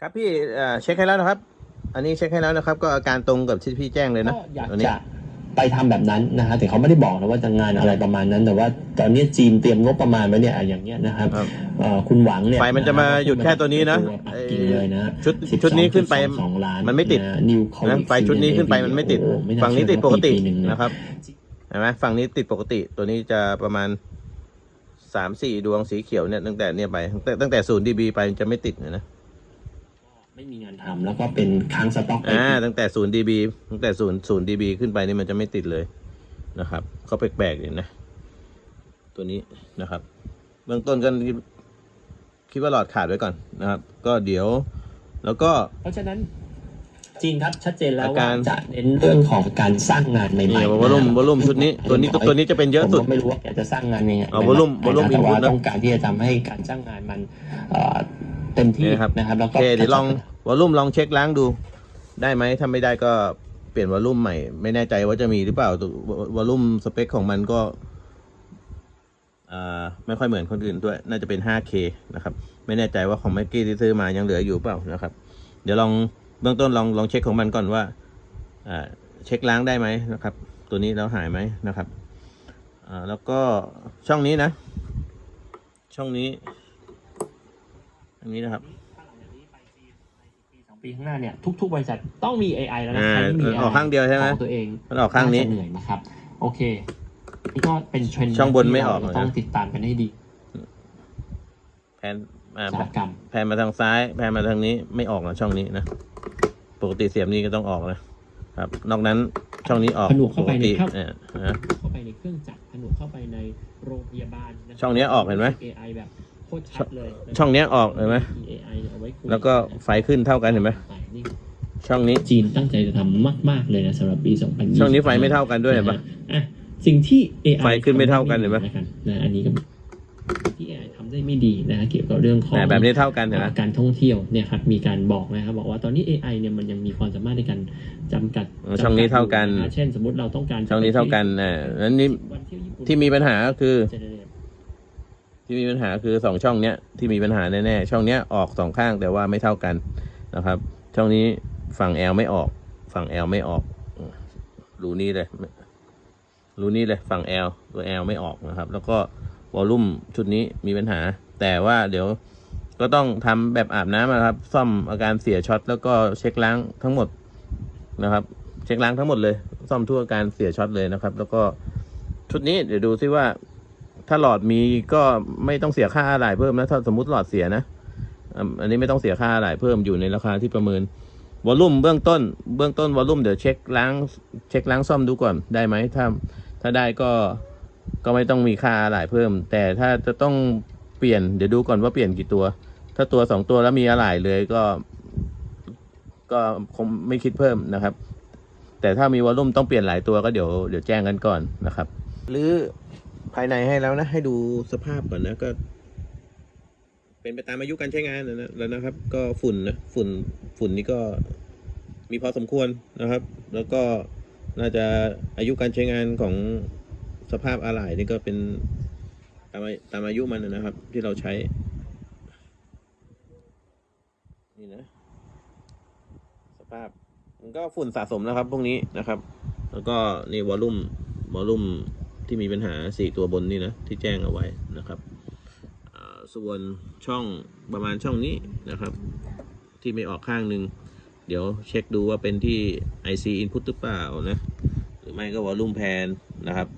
ครับพี่เอ่อเช็คให้แล้วนะครับ อันนี้เช็คให้แล้วนะครับ ก็อาการตรงกับที่พี่แจ้งเลยนะก็อยากตัวนี้จะไปทำแบบนั้นนะฮะแต่เขาไม่ได้บอกนะว่าจะงานอะไรประมาณนั้น แต่ว่าตอนนี้จีนเตรียมงบประมาณไว้เนี่ยอะอย่างเงี้ยนะครับครับเอ่อคุณหวังเนี่ยไฟมันจะมาหยุดแค่ตัวนี้นะปักกิ่งเลยนะชุดชุดนี้ขึ้นไปสองล้านมันไม่ติดะนิวเขานะไฟชุดนี้ขึ้นไปมันไม่ติดโอ้โหไม่าฝั่งนี้ติดปกติเชื่อว่าปีหนึ่งเนี่ยนะครับเห็นไหมฝั่งนี้ติดปกติ ตัวนี้จะประมาณสามสี่ดวงสีเขียวเนี่ยตั้งแต่เนี่ยไปตั้งแต่ตั้งแต่ศูนย์ดีบีไปจะไม่ติดเลยนะ ไม่มีงานทำแล้วก็เป็นค้างสต็อกไปอ่าตั้งแต่ศูนย์ดีบีตั้งแต่ศูนย์ศูนย์ดีบีขึ้นไปนี่มันจะไม่ติดเลยนะครับเขาแปลกๆอยู่นะ ตัวนี้นะครับ เบื้องต้นก็คิดว่าหลอดขาดไว้ก่อนนะครับ ก็เดี๋ยว แล้วก็ เพราะฉะนั้นจีนครับชัดเจนแล้วอาว่าการ จะเน้นเรื่องของการสร้างงานใหม่นี่ๆวอลลุ่มนะวอลลุ่มชุดนี้ ตัวนี้ตัวนี้จะเป็นเยอะสุด ผมก็ไม่รู้ว่าแกจะสร้างงานยังไงเอา volume volume แต่ว่า input นะต้องการที่จะทำให้การจ้างงานมันเอ่อเต็มที่นี่นะครับนะครับแล้วโอก็เคเดี๋ยวลอง วอลลุ่มลองเช็คล้างดู ได้ไหมถ้าไม่ได้ก็เปลี่ยนวอลลุ่มใหม่ ไม่แน่ใจว่าจะมีหรือเปล่าวอลลุ่มสเปคของมันก็ไม่ค่อยเหมือนคนอื่นด้วย น่าจะเป็น 5K นะครับ ไม่แน่ใจว่าของแม็กกี้ที่ซื้อมายังเหลืออยู่เปล่านะครับ เดี๋ยวลองเบื้องต้นลองลองเช็คของมันก่อนว่าเช็คล้างได้ไหมนะครับ ตัวนี้แล้วหายไหมนะครับแล้วก็ช่องนี้นะ ช่องนี้ อันนี้นะครับ ปีข้างหน้าเนี่ยทุก ๆ บริษัทต้องมี AI แล้วนะอ่าใครไม่มีออกข้างเดียวใช่ไหมของตัวเองมันออกข้างนี้จะเหนื่อยนะครับ โอเคนี่ก็เป็นเทรนด์ช่องบนไม่ออกที่เลยนะเราต้องติดตามกันให้ดีแผนอ่าอุตสาหกรรมแผนมาทางซ้าย แผนมาทางนี้ไม่ออกนะช่องนี้นะปกติเสียบนี้ก็ต้องออกนะครับ นอกนั้นช่องนี้ออกผนวกเข้าไปปกในติครับอ่านะเข้าไปในเครื่องจักรผนวกเข้าไปในโรงพยาบาละครับช่องเนี้ยออกเห็นไหม AI แบบ โคตรชัดเลยนะครับช่องเนี้ยออกเห็นไหม AI เอาไว้คุยแล้วก็ไฟขึ้นเท่ากันเห็นไหมนี่ช่องนี้จีนตั้งใจจะทำมาก ๆ เลยนะสำหรับปี 2020ช่องนี้ไฟไม่เท่ากันด้วยเห็นปะอะสิ่งที่ AI ไฟขึ้นไม่เท่ากันเห็นปะนะครับนะอันนี้ก็ที่ AI ทำได้ไม่ดีนะเกี่ยวกับเรื่องของแต่แบบนี้เท่ากันเห็นไหมอ่าการท่องเที่ยวเนี่ยครับมีการบอกนะครับบอกว่าตอนนี้ AI เนี่ยมันยังมีความสามารถในการจำกัดอ๋อช่องนี้เท่ากันจำดอยู่ะเช่นสมมติเราต้องการจะช่องนี้เท่ากันอ่านั้นนี่วันเที่ยวญี่ปุ่นที่มีปัญหาก็คือจะได้เนี่ย ที่มีปัญหาคือสองช่องเนี้ยที่มีปัญหาแน่ๆช่องเนี้ยออกสองข้างแต่ว่าไม่เท่ากันนะครับ ช่องนี้ฝั่ง L ไม่ออก ฝั่ง L ไม่ออกรูนี้เลยรูนี้เลยฝั่ง L ตัว L ไม่ออกนะครับ แล้วก็วอลลุ่มชุดนี้มีปัญหา แต่ว่าเดี๋ยวก็ต้องทำแบบอาบน้ำนะครับ ซ่อมอาการเสียช็อตแล้วก็เช็คล้างทั้งหมดนะครับ เช็คล้างทั้งหมดเลย ซ่อมทั่วการเสียช็อตเลยนะครับ แล้วก็ชุดนี้เดี๋ยวดูซิว่า ถ้าหลอดมีก็ไม่ต้องเสียค่าอะไหล่เพิ่มนะถ้าสมมติหลอดเสียนะอันนี้ไม่ต้องเสียค่าอะไหล่เพิ่มอยู่ในราคาที่ประเมินวอลลุ่มเบื้องต้น เบื้องต้นวอลลุ่มเดี๋ยวเช็คล้างเช็คล้างซ่อมดูก่อนได้ไหมถ้าถ้าได้ก็ก็ไม่ต้องมีค่าอะไหล่เพิ่ม แต่ถ้าจะต้องเปลี่ยนเดี๋ยวดูก่อนว่าเปลี่ยนกี่ตัว ถ้าตัวสองตัวแล้วมีอะไหล่เลยก็ ก็คงไม่คิดเพิ่มนะครับ แต่ถ้ามีวอลลุ่มต้องเปลี่ยนหลายตัวก็เดี๋ยวเดี๋ยวแจ้งกันก่อนนะครับ หรือายในให้แล้วนะ ให้ดูสภาพก่อนนะก็ เป็นไปตามอายุการใช้งานนะแล้วนะครับ ก็ฝุ่นนะฝุ่นฝุ่นนี่ก็มีพอสมควรนะครับ แล้วก็น่าจะอายุการใช้งานของสภาพอะไหล่นี่ก็เป็นตามอาตามอายุมันนะครับ ที่เราใช้ นี่นะสภาพมันก็ฝุ่นสะสมนะครับ พวกนี้นะครับ แล้วก็นี่วอลลุ่มวอลลุ่ม ที่มีปัญหาสี่ตัวบนนี่นะที่แจ้งเอาไว้นะครับส่วนช่องประมาณช่องนี้นะครับ ที่ไม่ออกข้างหนึ่งเดี๋ยวเช็คดูว่าเป็นที่ IC input หรือเปล่านะหรือไม่ก็วอลลุ่มแพนนะครับ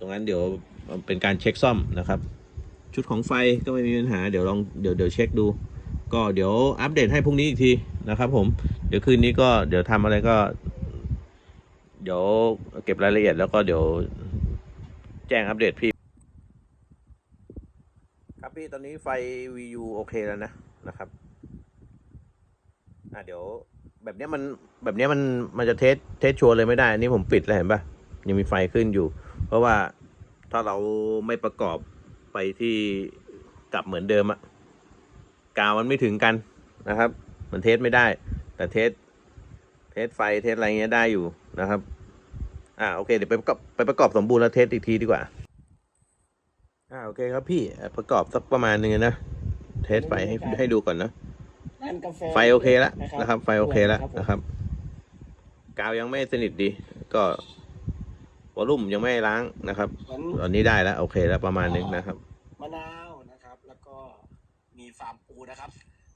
ตรงนั้นเดี๋ยวเป็นการเช็คซ่อมนะครับ ชุดของไฟก็ไม่มีปัญหาเดี๋ยวลองเดี๋ยวเดี๋ยวเช็คดู ก็เดี๋ยวอัปเดตให้พรุ่งนี้อีกทีนะครับผมเดี๋ยวคืนนี้ก็เดี๋ยวทำอะไรก็ เดี๋ยวเก็บรายละเอียดแล้วก็เดี๋ยว แจ้งอัปเดตพี่ ครับพี่ตอนนี้ไฟ VU โอเคแล้วนะนะครับอะเดี๋ยว แบบนี้มันแบบนี้มันมันจะเทสเทสชัวร์เลยไม่ได้ อันนี้ผมปิดแล้วเห็นปะยังมีไฟขึ้นอยู่ เพราะว่าถ้าเราไม่ประกอบไปที่กลับเหมือนเดิมอะกาวมันไม่ถึงกันนะครับ มันเทสไม่ได้ แต่เทสเทสไฟเทสอะไรเงี้ยได้อยู่นะครับ อ่าโอเคเดี๋ยวไปประกอบไปประกอบสมบูรณ์แล้วเทสอีกทีดีกว่า อ่าโอเคครับพี่อะประกอบสักประมาณนึงนะเทสไฟให้ให้ดูก่อนนะร้านกาแฟไฟโอเคแล้วนะนะครับ ไฟโอเคแล้วผมนะครับ กาวยังไม่สนิทดี ก็วอลลุ่มยังไม่ล้างนะครับเหมือนตอนนี้ได้แล้ว โอเคแล้วประมาณนึงนะครับมะนาวนะครับ แล้วก็มีฟาร์มปูนะครับ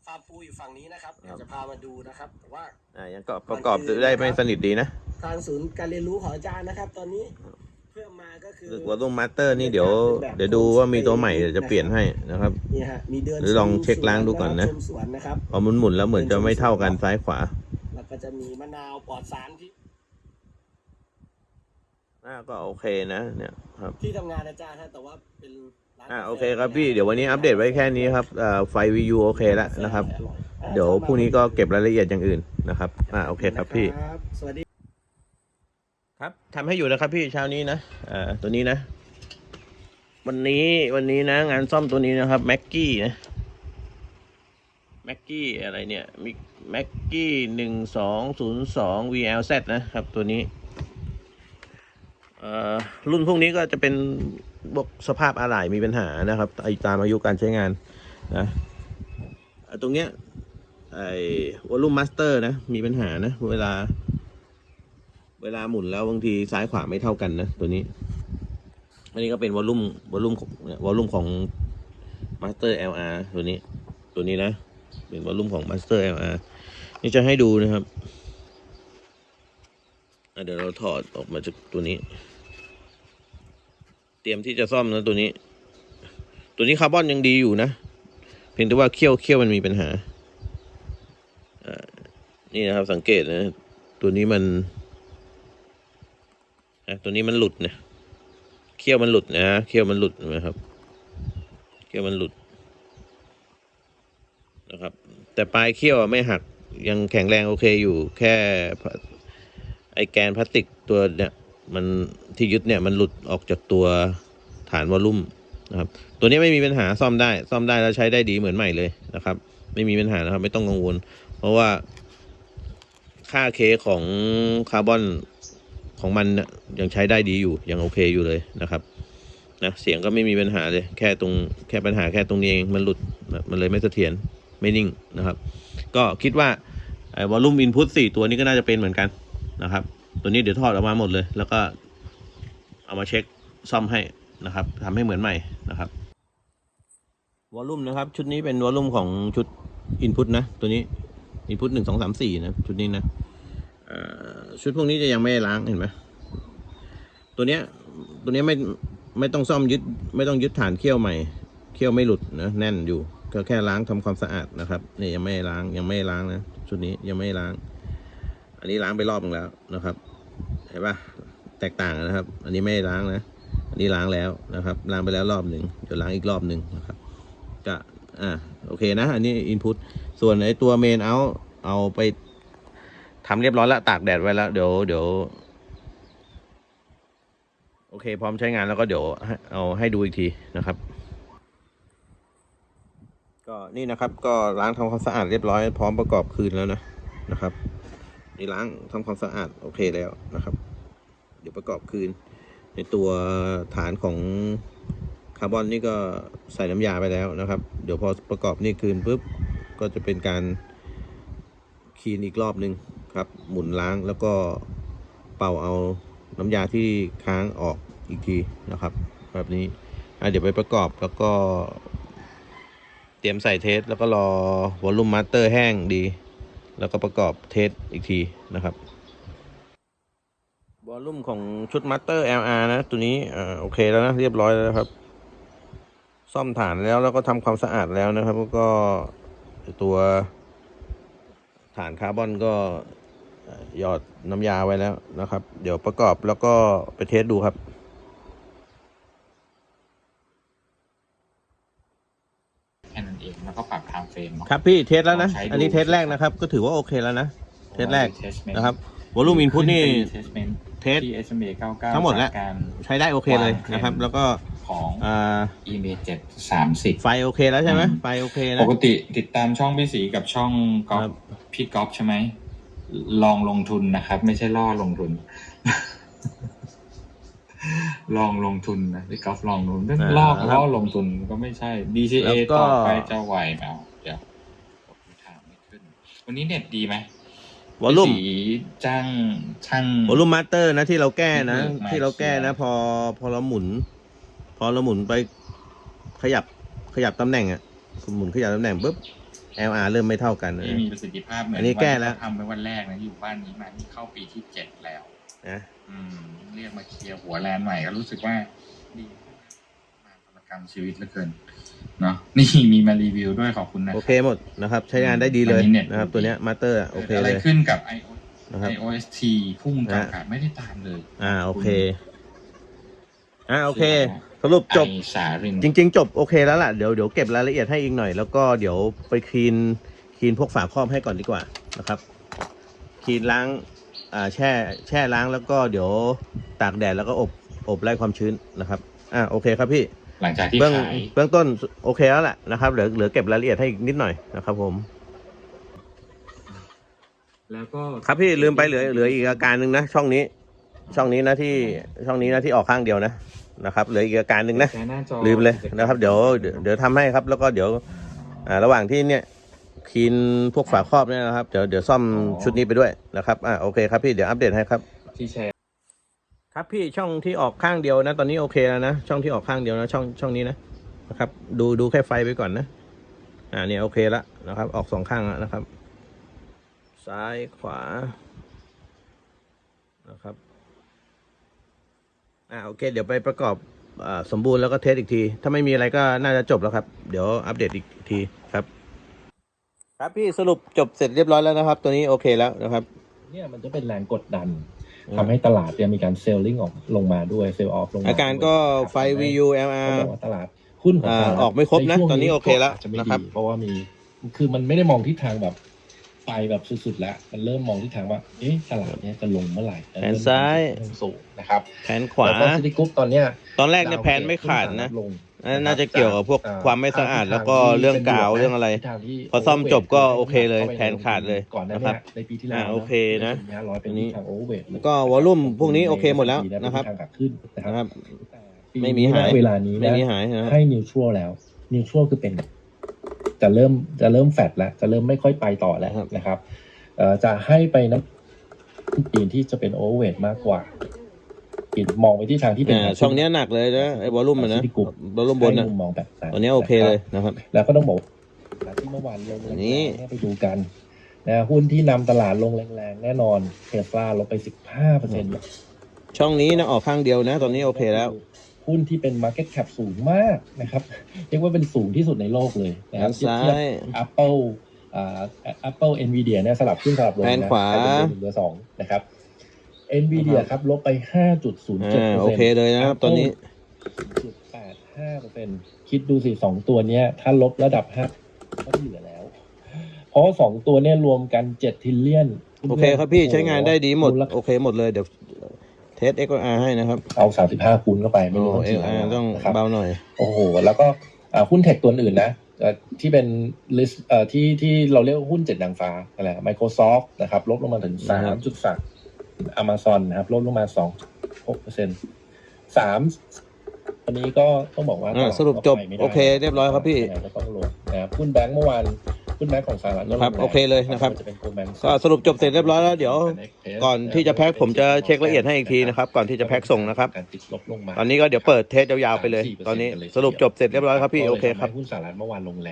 ฟาร์มปูอยู่ฝั่งนี้นะครับเดี๋ยวจะพามาดูนะครับแต่ว่าอ่ายังก็ประกอบได้ไม่สนิทดีนะทางศูนย์การเรียนรู้ของอาจารย์นะครับ ตอนนี้เพิ่มมาก็คือวอลลุ่มมาสเตอร์นี่เดี๋ยว เดี๋ยวดูว่ามีตัวใหม่เดี๋ยวจะเปลี่ยนให้นะครับนี่ฮะมีเดินหรือลองเช็คล้างดูก่อนนะชมสวนนะครับพอมันหมุนแล้วเหมือนจะไม่เท่ากันซ้ายขวาแล้วก็จะมีมะนาวปลอดสารที่ อ่าก็โอเคนะเนี่ยครับที่ทำงานอาจารย์ฮะแต่ว่าเป็นร้านอ่าาแฟโอเคครับพี่เดี๋ยววันนี้อัปเดตไว้แค่นี้ครับอ่าไฟวียูโอเคแล้วนะครับออยอ่าเดี๋ยวพรุ่งนี้ก็เก็บรายละเอียดอย่างอื่นนะครับอ่าโอเคครับพี่ครับสวัสดีครับทำให้อยู่นะครับพี่เช้านี้นะอ่าตัวนี้นะ วันนี้วันนี้นะ งานซ่อมตัวนี้นะครับแม็กกี้นะแม็กกี้อะไรเนี่ยมิแม็กกี้หนึ่งสองศูนย์สอง VLZ นะครับตัวนี้เอ่อ รุ่นพวกนี้ก็จะเป็นพวกสภาพอะไหล่มีปัญหานะครับไอตามอายุการใช้งานนะตรงเนี้ยไอ้วอลลุ่มมาสเตอร์นะ มีปัญหานะ เวลา เวลาหมุนแล้วบางทีซ้ายขวาไม่เท่ากันนะ ตัวนี้ อันนี้ก็เป็นวอลลุ่มวอลลุ่มวอลลุ่มของ Master LR ตัวนี้ ตัวนี้นะ เป็นวอลลุ่มของ Master LR นี่จะให้ดูนะครับเดี๋ยวเราถอดออกมาจากตัวนี้ เตรียมที่จะซ่อมนะตัวนี้ ตัวนี้คาร์บอนยังดีอยู่นะ เพียงแต่ว่าเขี้ยวเขี้ยวมันมีปัญหาอ่านี่นะครับสังเกตนะ ตัวนี้มันอะตัวนี้มันหลุดนะเขี้ยวมันหลุดนะเขี้ยวมันหลุดนะครับเขี้ยวมันหลุดนะครับ แต่ปลายเขี้ยวไม่หักยังแข็งแรงโอเคอยู่ แค่ไอแกนพลาสติกตัวเนี่ยมัน ที่ยึดเนี่ยมันหลุดออกจากตัวฐานวอลลุ่มนะครับ ตัวนี้ไม่มีปัญหาซ่อมได้ ซ่อมได้แล้วใช้ได้ดีเหมือนใหม่เลยนะครับ ไม่มีปัญหานะครับ ไม่ต้องกังวล เพราะว่าค่าเคของคาร์บอนของมันเนี่ยยังใช้ได้ดีอยู่ยังโอเคอยู่เลยนะครับนะเสียงก็ไม่มีปัญหาเลยแค่ตรงแค่ปัญหาแค่ตรงนี้เองมันหลุดมันเลยไม่เสถียรไม่นิ่งนะครับ ก็คิดว่าไอ้วอลลุ่มอินพุตสี่ตัวนี้ก็น่าจะเป็นเหมือนกันนะครับ ตัวนี้เดี๋ยวถอดออกมาหมดเลย แล้วก็ เอามาเช็คซ่อมให้นะครับทำให้เหมือนใหม่นะครับวอลลุ่มนะครับ ชุดนี้เป็นวอลลุ่มของชุดอินพุตนะ ตัวนี้อินพุตหนึ่งสองสามสี่นะ ชุดนี้นะชุดพวกนี้จะยังไม่ได้ล้างเห็นไหมตัวเนี้ยตัวเนี้ยไม่ไม่ต้องซ่อมยึดไม่ต้องยึดฐานเขี้ยวใหม่เขี้ยวไม่หลุดนะแน่นอยู่ ก็แค่ล้างทำความสะอาดนะครับนี่ยังไม่ล้างยังไม่ล้างนะชุดนี้ยังไม่ล้าง อันนี้ล้างไปรอบนึงแล้วนะครับเห็นปะ แตกต่างนะครับ อันนี้ไม่ล้างนะ อันนี้ล้างแล้วนะครับ ล้างไปแล้วรอบหนึ่งเดี๋ยวล้างอีกรอบหนึ่งนะครับ ก็อ่าโอเคนะ อันนี้อินพุตส่วนไอ้ตัวเมนเอาเอาไปทำเรียบร้อยแล้วตากแดดไว้แล้ว เดี๋ยวเดี๋ยวโอเค พร้อมใช้งานแล้วก็เดี๋ยวเอาให้ดูอีกทีนะครับ ก็นี่นะครับ ก็ล้างทำความสะอาดเรียบร้อยพร้อมประกอบคืนแล้วนะนะครับ นี่ล้างทำความสะอาดโอเคแล้วนะครับ เดี๋ยวประกอบคืน ในตัวฐานของคาร์บอนนี่ก็ใส่น้ำยาไปแล้วนะครับ เดี๋ยวพอประกอบนี่คืนปุ๊บก็จะเป็นการคลีนอีกรอบหนึ่งครับ หมุนล้างแล้วก็เป่าเอาน้ำยาที่ค้างออกอีกทีนะครับ แบบนี้เดี๋ยวไปประกอบแล้วก็ เตรียมใส่เทสแล้วก็รอวอลลุ่มมาสเตอร์แห้งดี แล้วก็ประกอบเทสอีกทีนะครับ วอลลุ่มของชุดมาสเตอร์ LR นะ ตัวนี้อ่าโอเคแล้วนะ เรียบร้อยแล้วนะครับ ซ่อมฐานแล้วแล้วก็ทำความสะอาดแล้วนะครับ แล้วก็ตัวฐานคาร์บอนก็เอ่อหยอดน้ำยาไว้แล้วนะครับ เดี๋ยวประกอบแล้วก็ไปเทสดูครับแค่นั้นเองแล้วก็ปรับไทม์เฟรมเนาะ ครับพี่เทสแล้วนะ ลองใช้ดู อันนี้เทสแรกนะครับ ก็ถือว่าโอเคแล้วนะ เทสแรก Attachment นะครับวอลลุ่มอินพุตนี่เทส เมนต์เทส ที่ SMA 99ทั้งหมดแล้ว จากการ ใช้ได้โอเคเลยนะครับวางเทรนด์แล้วก็ของอ่า EMA 730 ไฟโอเคแล้วใช่ไหมอืม ไฟโอเคปนะกติติดตามช่องพี่สีกับช่องก๊อครัฟบพี่ก๊อฟใช่ไหม ลองลงทุนนะครับ ไม่ใช่ล่อลงทุน ลองลงทุนนะพี่ก๊อฟลองลงทุนล่อล่อลงทุนก็ไม่ใช่ DCA แล้วก็ ต่อไปจะไหวไหมเอาเดี๋ยวผมถามวันนี้เน็ตดีไหม วอลลุ่มสีจ้างช่างวอลลุ่มมาสเตอร์นะที่เราแก้นะ ที่เบิกมาที่เราแก้นะเชียร์พอพอเราหมุน พอเราหมุนไปขยับขยับตำแหน่งอะหมุนขยับตำแหน่งปุ๊บ LR เริ่มไม่เท่ากันนะที่มีประสิทธิภาพเหมือนอันนี้แก้แล้วที่เขาทำไว้วันแรกนะที่อยู่บ้านนี้มานี่เข้าปีที่เจ็ดแล้วนะอืมเรียกมาเคลียร์หัวแลนด์ใหม่ก็รู้สึกว่าดีมากป ระกรรมชีวิตเหลือเกินเนาะนี่มีมารีวิวด้วยขอบคุณนะโอเคหมดนะครับ ใช้งานได้ดีเลยอันนี้เน็ตนะครับ ตัวเนี้ยมาสเตอร์โอเคกิดอะไรเลยขึ้นกับ iOS นะครับ iOST พุ่งกลางอากาศไม่ได้ตามเลย อ่าโอเค อ่าโอเคสรุปจบไอสารินจริง ๆ จบโอเคแล้วล่ะเดี๋ยวเดี๋ยวเก็บรายละเอียดให้อีกหน่อย แล้วก็เดี๋ยวไปคลีนคลีนพวกฝาครอบให้ก่อนดีกว่านะครับคลีนล้างอ่าแช่แช่ล้างแล้วก็เดี๋ยวตากแดดแล้วก็อบอบไล่ความชื้นนะครับ อ่าโอเคครับพี่ หลังจากที่เบื้องขายเบื้องต้นโอเคแล้วแหละนะครับเหลือเหลือเก็บรายละเอียดให้อีกนิดหน่อยนะครับ ผม แล้วก็ครับพี่ลืมไปเหลือเหลืออีกอาการหนึ่งนะช่องนี้ ช่องนี้นะที่ช่องนี้นะที่ออกข้างเดียวนะนะครับเหลืออีกอาการหนึ่งนะแชร์หน้าจอลืมเลยนะครับ เดี๋ยวเดี๋ยวเดี๋ยวทำให้ครับ แล้วก็เดี๋ยวอ่าระหว่างที่เนี่ยคลีนพวกฝาครอบเนี่ยนะครับเดี๋ยวเดี๋ยวซ่อมชุดนี้ไปด้วยนะครับอ่าโอเคครับพี่เดี๋ยวอัปเดตให้ครับ ที่แชร์ ครับพี่ช่องที่ออกข้างเดียวนะ ตอนนี้โอเคแล้วนะช่องที่ออกข้างเดียวนะ ช่องช่องนี้นะนะครับ ดูดูแค่ไฟไปก่อนนะ อ่าเนี่ยโอเคแล้วนะครับ ออกสองข้างแล้วนะครับ ซ้ายขวานะครับอ่าโอเค เดี๋ยวไปประกอบอสมบูรณ์แล้วก็เทสอีกที ถ้าไม่มีอะไรก็น่าจะจบแล้วครับ เดี๋ยวอัปเดตอีกทีครับ ครับพี่สรุปจบเสร็จเรียบร้อยแล้วนะครับ ตัวนี้โอเคแล้วนะครับ เนี่ยมันจะเป็นแรงกดดัน ทำให้ตลาดเนี่ยมีการเซลลิงออกลงมาด้วยเซลล์ออฟลงมาอาการก็ไฟ VU ก็ LR บอกว่าตลาดหุ้นของอ่าสหรัฐออกไม่ครบนะใช่วงตอนนี้โอเคแล้วก็าจจะไม่นะครับดีเพราะว่ามีคือมันไม่ได้มองทิศทางแบบไปแบบสุดๆแล้ว มันเริ่มมองทิศทางว่า เอ๊ะตลาดเนี่ยจะลงเมื่อไหร่แขนซ้ายเริ่มสูงนะครับแขนขวาแล้วก็ซิตี้กรุ๊ปตอนเนี้ยตอนแรกเนี่ยแพนไม่ขาดนะลง น่าน่าจะเกี่ยวกับพวกความไม่สะอาด แล้วก็เรื่องกาวเรื่องอะไร พอซ่อมจบก็โอเคเลยแผนขาดเลยก่อนหน้านะครัเนี้บในปีที่แล้วอ่าโอเคนะร้อยเป็นอันนี้ทางโอเวอร์เวทก็วอลลุ่มพวกนี้โอเคหมดแล้วนะครับทางขาขึ้นนะคนะครัรับบแต่ปีไม่มีนี้หายณเวลานี้ไม่นะมีหายนะให้นิวทรัลแล้วนิวทรัลคือเป็น จะเริ่มจะเริ่มแฟดแล้วจะเริ่มไม่ค่อยไปต่อแล้วนะครับเอ่อจะให้ไปนะปีนที่จะเป็นโอเวอร์เวทมากกว่า ปีนมองไปที่ทางที่เป็นอ่าช่องเนี้ยหนักเลยนะไอ้วอลลุ่มมันนะที่กลุ่มวอลลุ่มบนให้นะมุมมองแบบนั้นตัวเนี้ยโอเคเลยนะครับ แล้วก็ต้องบอกว่าที่เมื่อวานลงแรงนี่ๆเนี่ยไปดูกันนะหุ้นที่นำตลาดลงแรงๆ แน่นอนเทสลาลงไป15เปอร์เซ็นต์ช่องนี้นะออกข้างเดียวนะ ตอนนี้โอเคแล้ว หุ้นที่เป็น Market Cap สูงมากนะครับเรียกว่าเป็นสูงที่สุดในโลกเลยนะแขครับนซ้าเทียบย Apple อ่า Apple Nvidia เนี่ยสลับขึ้นสลับลงแผนนะขวาใครเป็นเบอร์หนึ่งเบ เอ็นวีเดียครับ ลบไปห้าจุดศูนย์เจ็ดเปอร์เซ็นต์โอเคเลยนะครับ ตอนนี้จุดแปดห้าเปอร์เซ็นต์คิดดูสิสองตัวเนี้ย ถ้าลบระดับห้าก็เหลือแล้ว เพราะสองตัวเนี้ยรวมกันเจ็ดทิลเลียน โอเคครับพี่ใช้งานได้ดีหมด โอเคหมดเลยเดี๋ยวเทสเอ็กอาร์ให้นะครับ เอาสามสิบห้าคูณเข้าไป ไม่รู้เอ็กอาร์ต้องเบาหน่อย โอ้โห แล้วก็หุ้นเทคตัวอื่นนะที่เป็นลิสที่ที่เราเรียกว่าหุ้นเจ็ดดังฟ้าอะไร Microsoft นะครับ ลบลงมาถึงสามจุดสาม อเมซอนนะครับลดลงมาสองหกเปอร์เซ็นต์สามตันนี้ก็ต้องบอกว่าสรุปจบโอเคเรียบร้อยครับพี่ ก็ต้องลงนะครับหุ้นแบงก์เมื่อวานหุ้นแบงค์ของสหรัฐลดครับโอเคเลยนะครับ จะเป็นกลแมนก็สรุปจบเสร็จเรียบร้อยแล้วเดี๋ยว ก่อนที่จะแพ็คผมจะเช็คละเอียดให้อีกทีนะครับ ก่อนที่จะแพ็คส่งนะครับติดลบลงมาตอนนี้ก็เดี๋ยวเปิดเทสยาวๆไปเลย ตอนนี้สรุปจบเสร็จเรียบร้อยครับพี่โอเคครับ หุ้นสหรัฐเมื่อวานลงแรง